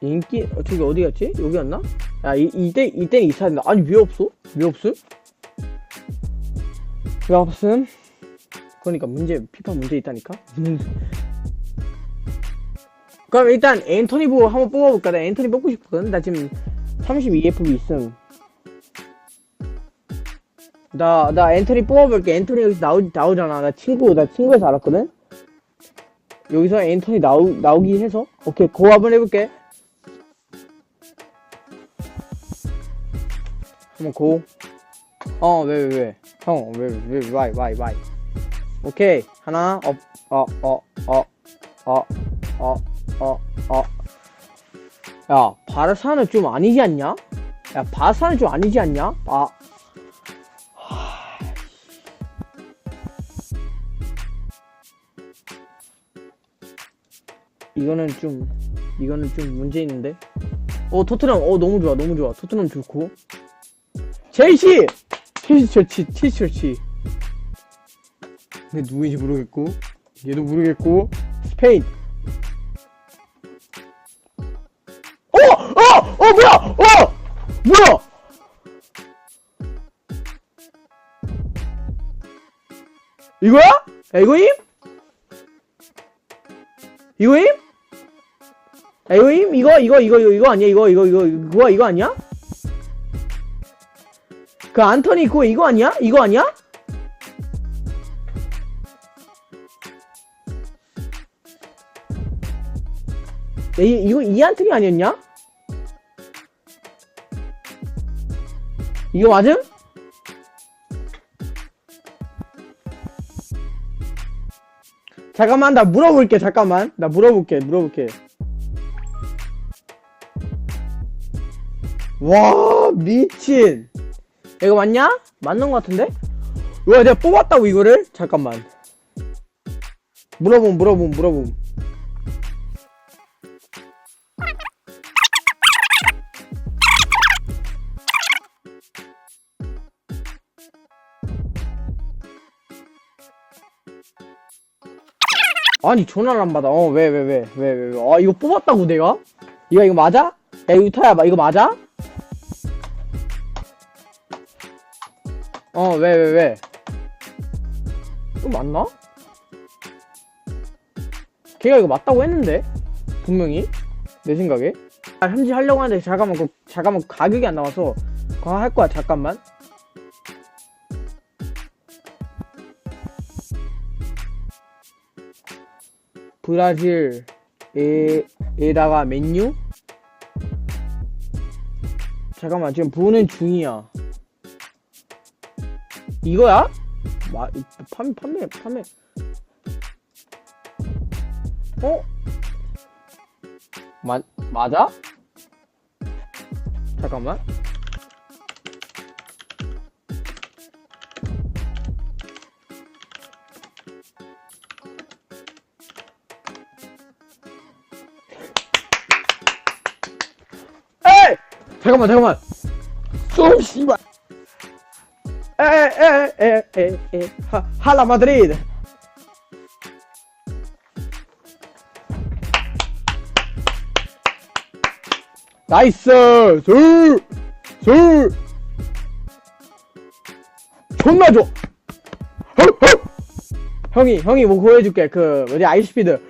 인기 어, 저기 어디 갔지? 여기였나? 야 이, 이때 이때는 있어야 된다. 아니 왜 없어? 왜 없음? 왜 없음? 그러니까 문제 피파 문제 있다니까. 그럼 일단 앤토니 보고 한번 뽑아볼까? 나 앤토니 뽑고 싶거든. 나 지금 32FB 있음. 나, 나 앤토니 뽑아볼게. 앤토니 여기서 나오, 나오잖아. 나 친구, 나 친구에서 알았거든? 여기서 앤토니 나오, 나오기 해서. 오케이, 고 한번 해볼게. 한번 고. 어, 왜, 왜, 왜. 형, 왜, 왜, 왜, 와이, 와이, 와이. 오케이. 하나, 어, 어, 어, 어, 어, 어, 어, 어. 야, 바르사는 좀 아니지 않냐? 야, 바르사는 좀 아니지 않냐? 아. 이거는 좀, 이거는 좀 문제 있는데? 어, 토트넘, 어, 너무 좋아, 너무 좋아. 토트넘 좋고. 첼시 첼시 첼시. 근데 누구인지 모르겠고 얘도 모르겠고 스페인. 어! 어! 어 뭐야! 어! 뭐야! 이거야? 야, 이거임? 이거임? 이거, 이거, 이거, 이거, 이거 아니야? 이거, 이거, 이거, 이거, 이거 아니야? 그 안토니 그거 이거 아니야? 이거 아니야? 야, 이, 이거 이 안토니 아니었냐? 이거 맞음? 잠깐만 나 물어볼게 잠깐만 나 물어볼게 물어볼게 와 미친 이거 맞냐? 맞는 것 같은데? 와 내가 뽑았다고 이거를? 잠깐만 물어봄 물어봄 물어봄 아니 전화를 안 받아 어 왜 왜 왜 왜 왜 아 이거 뽑았다고 내가? 이거 이거 맞아? 야 유타야 마- 이거 맞아? 어 왜 왜 왜, 이거 맞나? 걔가 이거 맞다고 했는데 분명히 내 생각에 아 현지 하려고 하는데 잠깐만 그 잠깐만 가격이 안 나와서 그거 할 거야 잠깐만 브라질에다가 맨유? 잠깐만 지금 보는 중이야. 이거야? 마, 판매 판매 판매. 어? 마, 맞아? 잠깐만. 잠깐만, 잠깐만. 좀 씨발. ¡Eh, eh, eh, eh, ¡A la Madrid! 나이스! 둘! 둘! 존나 좋아! 형이, 형이 뭐 구해줄게. 그, 뭐지, 아이스피드.